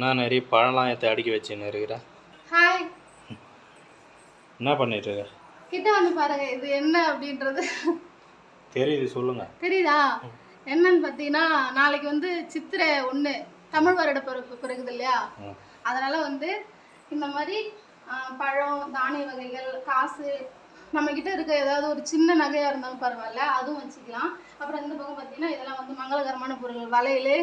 நான் நிறைய பழம்லாம் எடுத்து அடுக்கி வச்சுன்னு இருக்கிறேன் ஹாய் என்ன பண்ணிட்டு இருக்க? கிட்ட வந்து பாருங்க இது என்ன அப்படின்றது. தெரியுது சொல்லுங்க. தெரியுதா? என்னன்னு பார்த்தீங்கன்னா நாளைக்கு வந்து சித்திரை ஒன்று தமிழ் வருட பிறப்பு பிறகுது இல்லையா. அதனால வந்து இந்த மாதிரி பழம் தானிய வகைகள் காசு நம்ம கிட்ட இருக்க ஏதாவது ஒரு சின்ன நகையா இருந்தாலும் பரவாயில்ல அதுவும் வச்சுக்கலாம். அப்புறம் இந்த பக்கம் பார்த்தீங்கன்னா இதெல்லாம் வந்து மங்களகரமான பொருட்கள் வளையல்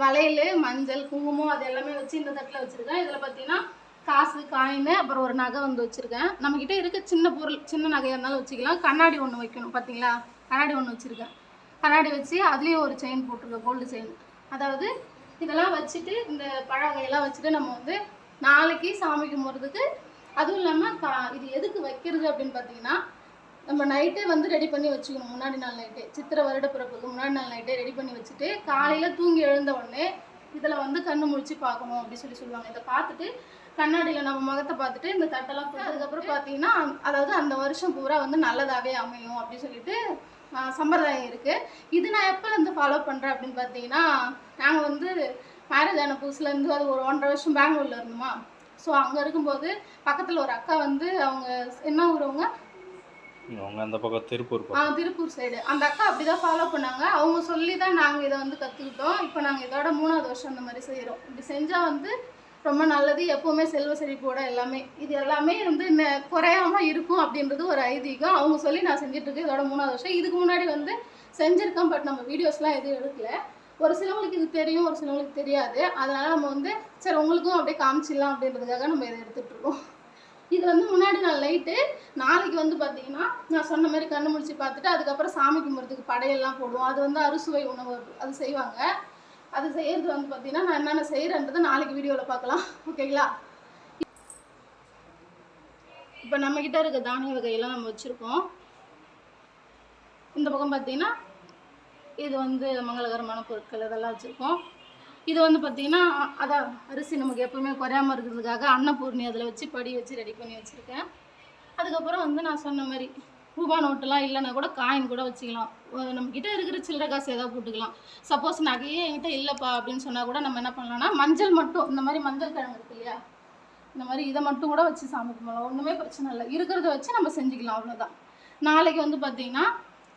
வளையல் மஞ்சள் குங்குமம் அது எல்லாமே வச்சு இந்த தட்டில் வச்சுருக்கேன். இதில் பார்த்தீங்கன்னா காசு காயின் அப்புறம் ஒரு நகை வந்து வச்சுருக்கேன். நம்மக்கிட்ட இருக்க சின்ன பொருள் சின்ன நகையாக இருந்தாலும் வச்சுக்கலாம். கண்ணாடி ஒன்று வைக்கணும் பார்த்தீங்களா கண்ணாடி ஒன்று வச்சுருக்கேன். கண்ணாடி வச்சு அதுலேயும் ஒரு செயின் போட்டிருக்கேன் கோல்டு செயின் அதாவது இதெல்லாம் வச்சுட்டு இந்த பழ வகையெல்லாம் வச்சுட்டு நம்ம வந்து நாளைக்கு சாமி கும்பிட்றதுக்கு அதுவும் இல்லாமல் கா இது எதுக்கு வைக்கிறது அப்படின்னு பார்த்தீங்கன்னா நம்ம நைட்டே வந்து ரெடி பண்ணி வச்சுக்கணும். முன்னாடி நாள் நைட்டே சித்திரை வருட பிறப்புக்கு முன்னாடி நாள் நைட்டே ரெடி பண்ணி வச்சுட்டு காலையில் தூங்கி எழுந்த உடனே இதில் வந்து கண்ணு முழிச்சு பார்க்கணும் அப்படின்னு சொல்லி சொல்லுவாங்க. இதை பார்த்துட்டு கண்ணாடியில் நம்ம முகத்தை பார்த்துட்டு இந்த தட்டெல்லாம் போட்டு அதுக்கப்புறம் பார்த்தீங்கன்னா அதாவது அந்த வருஷம் பூரா வந்து நல்லதாகவே அமையும் அப்படின்னு சொல்லிட்டு சம்பிரதாயம் இருக்குது இது நான் எப்போலேருந்து ஃபாலோ பண்ணுறேன் அப்படின்னு பார்த்தீங்கன்னா நாங்கள் வந்து மேரேஜ் ஆன புதுசுலேருந்து அது ஒரு ஒன்றரை வருஷம் பெங்களூரில் இருந்தோமா. ஸோ அங்கே இருக்கும்போது பக்கத்தில் ஒரு அக்கா வந்து அவங்க என்ன ஊரவங்க அவங்க அந்த பக்கம் திருப்பூர் ஆ திருப்பூர் சைடு அந்த அக்கா அப்படி தான் ஃபாலோ பண்ணாங்க. அவங்க சொல்லி தான் நாங்கள் இதை வந்து கற்றுக்கிட்டோம் இப்போ நாங்கள் இதோட மூணாவது வருஷம் அந்த மாதிரி செய்கிறோம் இப்படி செஞ்சால் வந்து ரொம்ப நல்லது. எப்போவுமே செல்வ செழிப்போட எல்லாமே. இது எல்லாமே வந்து நெ- குறையாம இருக்கும் அப்படின்றது ஒரு ஐதீகம். அவங்க சொல்லி நான் செஞ்சிட்ருக்கேன் இதோட மூணாவது வருஷம். இதுக்கு முன்னாடி வந்து செஞ்சுருக்கேன் பட் நம்ம வீடியோஸ்லாம் எதுவும் எடுக்கல. ஒரு சிலவங்களுக்கு இது தெரியும் ஒரு சிலவங்களுக்கு தெரியாது. அதனால நம்ம வந்து சரி உங்களுக்கும் அப்படியே காமிச்சிடலாம் அப்படின்றதுக்காக நம்ம இதை எடுத்துகிட்டு இருக்கோம். இது வந்து முன்னாடி நாள் நைட்டு நாளைக்கு வந்து பார்த்தீங்கன்னா நான் சொன்ன மாதிரி கண்ணு முடிச்சு பார்த்துட்டு அதுக்கப்புறம் சாமி கும்பிட்றதுக்கு படையெல்லாம் போடுவோம். அது வந்து அறுசுவை உணவு அது செய்வாங்க. அது செய்யறது வந்து பார்த்தீங்கன்னா நான் என்னென்ன செய்கிறேன்றதை நாளைக்கு வீடியோவில் பார்க்கலாம். ஓகேங்களா இப்போ நம்மக்கிட்ட இருக்க தானிய வகையெல்லாம் நம்ம வச்சுருக்கோம். இந்த பக்கம் பார்த்தீங்கன்னா இது வந்து மங்களகரமான பொருட்கள் இதெல்லாம் வச்சுருக்கோம். இது வந்து பார்த்தீங்கன்னா அதான் அரிசி நமக்கு எப்பவுமே குறையாம இருக்கிறதுக்காக அன்னபூர்ணி அதில் வச்சு படி வச்சு ரெடி பண்ணி வச்சுருக்கேன். அதுக்கப்புறம் வந்து நான் சொன்ன மாதிரி ரூபா நோட்டுலாம் இல்லைன்னா கூட காயின் கூட வச்சுக்கலாம். நம்மக்கிட்ட நம்ம கிட்ட இருக்கிற சில்லற காசு ஏதாவது போட்டுக்கலாம். சப்போஸ் நகையே என்கிட்ட இல்லைப்பா அப்படின்னு சொன்னால் கூட நம்ம என்ன பண்ணலாம்னா மஞ்சள் மட்டும் இந்த மாதிரி மஞ்சள் கிழங்கு இருக்கு இல்லையா? இந்த மாதிரி இதை மட்டும் கூட வச்சு சாமி கும்பிடலாம். ஒன்றுமே பிரச்சனை இல்லை. இருக்கிறத வச்சு நம்ம செஞ்சுக்கலாம் அவ்வளோதான் நாளைக்கு வந்து பார்த்தீங்கன்னா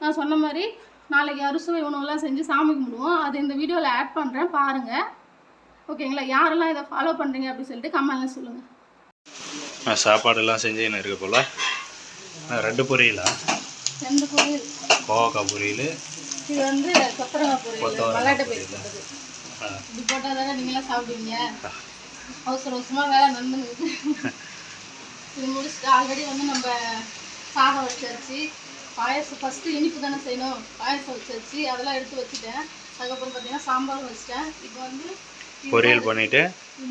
நான் சொன்ன மாதிரி நாளைக்கு அறுசுவை உணவுலாம் செஞ்சு சாமி கும்பிடுவோம். அது இந்த வீடியோவில் ஆட் பண்ணுறேன் பாருங்கள் ஓகேங்களா? யாரெல்லாம் இதை ஃபாலோ பண்ணுறீங்க அப்படின்னு சொல்லிட்டு கமெண்ட்ல சொல்லுங்கள் நான் சாப்பாடெல்லாம் செஞ்சுன்னு இருக்க போல. ரெண்டு பொரியலா? ரெண்டு பொரியல். கோவக்காய் பொரியல் இது வந்து கொத்தரங்காய் பொரியல் மல்லாட்டை பொரியல். இப்படி போட்டால் தானே நீங்களாம் சாப்பிடுவீங்க? அவசர அவசரமாக வேலை நடந்துங்குது இது முடிச்சுட்டு ஆல்ரெடி வந்து நம்ம சாதம் வச்சாச்சு பாயசம் ஃபஸ்ட்டு இனிப்பு தானே செய்யணும். பாயசம் வச்சாச்சு. அதெல்லாம் எடுத்து வச்சுட்டேன். அதுக்கப்புறம் பார்த்தீங்கன்னா சாம்பாரும் வச்சுட்டேன். இப்போ வந்து பொரியல் பண்ணிவிட்டு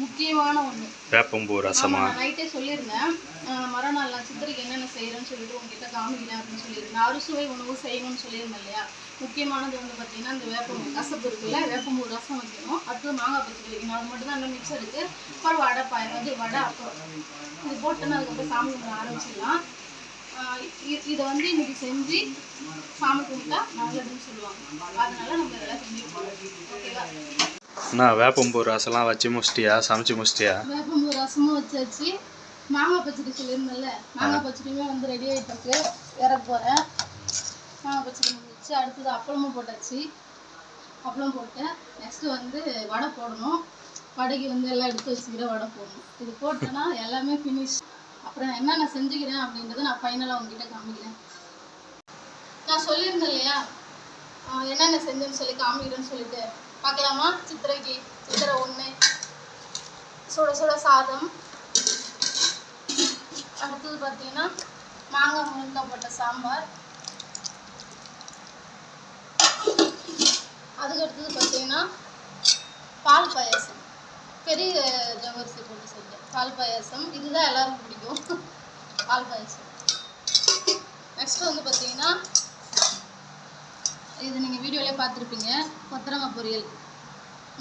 முக்கியமான ஒன்று வேப்பம்பூ ரசமா? நைட்டே சொல்லியிருந்தேன். மறுநாள் நான் சித்திரைக்கு என்னென்ன செய்கிறேன்னு சொல்லிட்டு உங்ககிட்ட காமிக்கிறேன் அப்படின்னு சொல்லியிருந்தேன். அறுசுவை உணவு செய்யணும்னு சொல்லியிருந்தேன் இல்லையா? முக்கியமானது வந்து பார்த்தீங்கன்னா இந்த வேப்பம்பூ கசப்பு இருக்குல்ல வேப்பம்பூ ரசம் வைக்கணும். அடுத்து மாங்காய் பச்சடி வைக்கணும். அது மட்டும் தான் இன்னும் மிச்சம் இருக்குது அப்புறம் வடை பாய வந்து வடை அப்புறம் இது போட்டோன்னா அதுக்கப்புறம் சாமி கும்பிட ஆரம்பிச்சிடலாம். இதை வந்து இன்னைக்கு செஞ்சு சாமி கும்பிட்டா நல்லதுன்னு சொல்லுவாங்க. அதனால நம்ம இதெல்லாம் செஞ்சுருக்கோம். ஓகேவா? நான் வேப்பம்பூ ரசம்லாம் வச்சு முடிச்சிட்டியா? சமைச்சு முடிச்சிட்டியா? வேப்பம்பூ ரசமும் வச்சாச்சு. மாங்காய் பச்சடி சொல்லியிருந்தேன்ல. மாங்காய் பச்சடியுமே வந்து ரெடி ஆகிட்டு இறக்க போகிறேன் மாங்காய் பச்சடி முடிச்சு அடுத்தது அப்பளமும் போட்டாச்சு. அப்பளம் போட்டேன் நெக்ஸ்ட்டு வந்து வடை போடணும். வடைக்கு வந்து எல்லாம் எடுத்து வச்சுக்கிற வடை போடணும். இது போட்டேன்னா எல்லாமே ஃபினிஷ் அப்புறம் நான் என்னென்ன செஞ்சுக்கிறேன் அப்படின்றத நான் ஃபைனலாக உங்ககிட்ட காமிக்கிறேன். நான் சொல்லியிருந்தேன் இல்லையா? என்னென்ன செஞ்சேன்னு சொல்லி காமிக்கிறேன்னு சொல்லிட்டு. பார்க்கலாமா? சித்திரைக்கு சித்திரை ஒன்று சுட சுட சாதம். அடுத்தது பார்த்தீங்கன்னா மாங்காய் முருங்கைக்காய் போட்ட சாம்பார். அதுக்கு அடுத்தது பார்த்தீங்கன்னா பால் பாயாசம். பால் பாயாசம். இதுதான் எல்லாருக்கும் பிடிக்கும். பால் பாயாசம். நெக்ஸ்ட் வந்து பார்த்தீங்கன்னா இது நீங்கள் வீடியோலேயே பார்த்துருப்பீங்க. கொத்தரமா பொரியல்.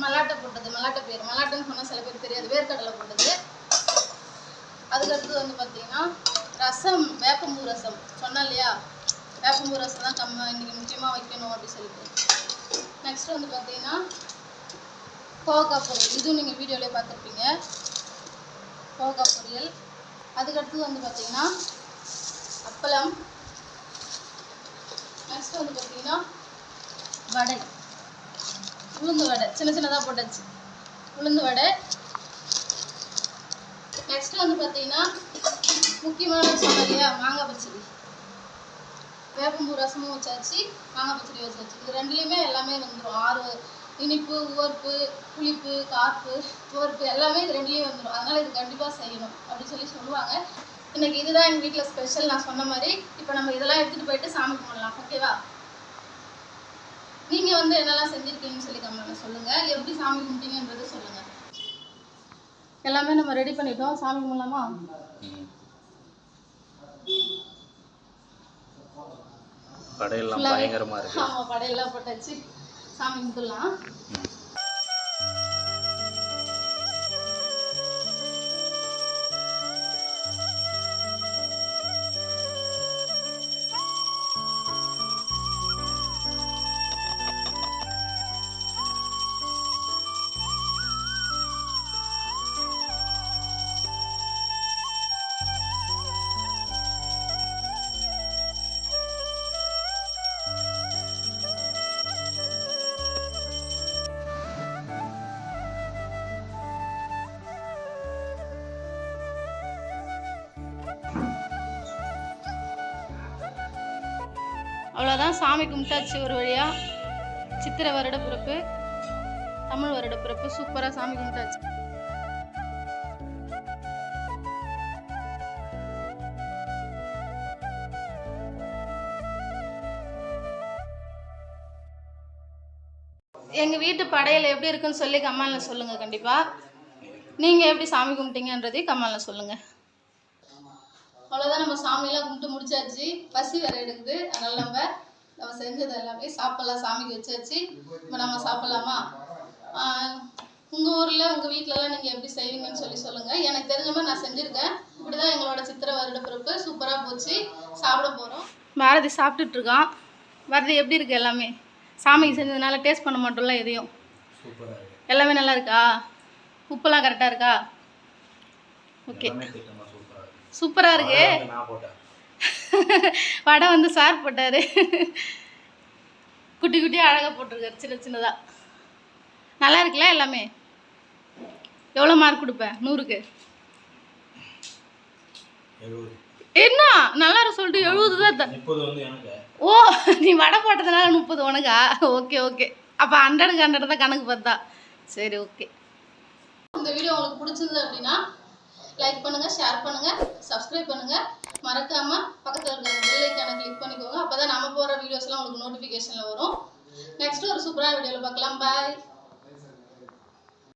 மல்லாட்டை போட்டது மல்லாட்டை பேர் மல்லாட்டைன்னு சொன்னால் சில பேர் தெரியாது. வேர்க்கடலை போட்டது. அதுக்கடுத்து வந்து பார்த்தீங்கன்னா ரசம் வேப்பம்பூ ரசம். சொன்னேன் இல்லையா? வேப்பம்பூ ரசம் தான் கம்ம இன்றைக்கி முக்கியமாக வைக்கணும் அப்படின்னு சொல்லிட்டு. நெக்ஸ்ட் வந்து பார்த்தீங்கன்னா கோவக்காய் பொருள் இதுவும் நீங்கள் வீடியோலேயே பார்த்துருப்பீங்க. கோவக்காய் பொரியல் அதுக்கடுத்து வந்து பார்த்தீங்கன்னா அப்பளம். நெக்ஸ்ட் வந்து பார்த்தீங்கன்னா வடை. உளுந்து வடை. சின்ன சின்னதாக போட்டாச்சு. உளுந்து வடை. நெக்ஸ்ட் வந்து பார்த்தீங்கன்னா முக்கியமான சொன்னது இல்லையா? மாங்காய் பச்சடி. வேப்பம்பூ ரசமும் வச்சாச்சு. மாங்காய் பச்சடி வச்சாச்சு. இது ரெண்டுலேயுமே எல்லாமே வந்துடும் ஆறு இனிப்பு உவர்ப்பு புளிப்பு காப்பு துவர்ப்பு எல்லாமே இது ரெண்டுலேயும் வந்துடும் அதனால் இது கண்டிப்பாக செய்யணும் அப்படின்னு சொல்லி சொல்லுவாங்க. இன்னைக்கு இதுதான் எங்கள் வீட்டில் ஸ்பெஷல் நான் சொன்ன மாதிரி. இப்போ நம்ம இதெல்லாம் எடுத்துகிட்டு போயிட்டு சாமி கும்பிடலாம். ஓகேவா நீங்கள் வந்து என்னெல்லாம் செஞ்சுருக்கீங்கன்னு சொல்லி கமெண்ட்ல சொல்லுங்கள் எப்படி சாமி கும்பிட்டீங்கன்றது சொல்லுங்கள் எல்லாமே நம்ம ரெடி பண்ணிட்டோம். சாமி கும்பிடலாமா ம். கடையெல்லாம் Full-ஆவே- பயங்கரமா இருக்கு. ஆமா படையெல்லாம் போட்டாச்சு. சாமி கும்பிடலாம். அவ்வளோதான் சாமி கும்பிட்டாச்சு ஒரு வழியாக சித்திரை வருட பிறப்பு தமிழ் வருட பிறப்பு சூப்பராக சாமி கும்பிட்டாச்சு. எங்கள் வீட்டு படையல் எப்படி இருக்குன்னு சொல்லி கமாலில் சொல்லுங்கள் கண்டிப்பாக நீங்கள் எப்படி சாமி கும்பிட்டீங்கன்றதையும் கமாலில் சொல்லுங்கள் அவ்வளோதான் நம்ம சாமியெல்லாம் கும்பிட்டு முடிச்சாச்சு. பசி வேறு எடுக்குது. அதனால நம்ம நம்ம செஞ்சது எல்லாமே சாப்பிடலாம் சாமிக்கு வச்சாச்சு. இப்போ நம்ம சாப்பிடலாமா? உங்கள் ஊரில் உங்கள் வீட்டிலலாம் நீங்கள் எப்படி செய்வீங்கன்னு சொல்லி சொல்லுங்கள் எனக்கு தெரிஞ்ச மாதிரி நான் செஞ்சுருக்கேன். இப்படி தான் எங்களோட சித்திரை வருட பிறப்பு சூப்பராக போச்சு. சாப்பிட போகிறோம் பாரதி சாப்பிட்டுட்டு இருக்கான். பாரதி எப்படி இருக்கு எல்லாமே? சாமிக்கு செஞ்சதுனால டேஸ்ட் பண்ண மாட்டோம்ல எதையும்? சூப்பரா இருக்கு. எல்லாமே நல்லா இருக்கா? உப்பெல்லாம் கரெக்டாக இருக்கா? ஓகே சூப்பராக இருக்கு. வடை வந்து சார் போட்டார். குட்டி குட்டியாக அழகாக போட்டிருக்காரு சின்ன சின்னதாக நல்லா இருக்குல்ல எல்லாமே? எவ்வளோ மார்க் கொடுப்பேன் நூறுக்கு? என்ன? நல்லா சொல்லிட்டு எழுபது தான் ஓ நீ வடை போட்டதுனால முப்பது உனக்கா? Okay okay. அப்போ ஹண்ட்ரடுக்கு ஹண்ட்ரட் தான் கணக்கு பார்த்தா. சரி ஓகே. இந்த வீடியோ உங்களுக்கு பிடிச்சிருந்தது அப்படின்னா லைக் பண்ணுங்க ஷேர் பண்ணுங்க சப்ஸ்கிரைப் பண்ணுங்க. மறக்காம பக்கத்தில் இருக்கிற பெல் ஐக்கானை கிளிக் பண்ணிக்கோங்க. அப்பதான் நம்ம போகிற வீடியோஸ்லாம் உங்களுக்கு நோட்டிஃபிகேஷனில் வரும். நெக்ஸ்ட் ஒரு சூப்பரான வீடியோவில் பார்க்கலாம். பாய்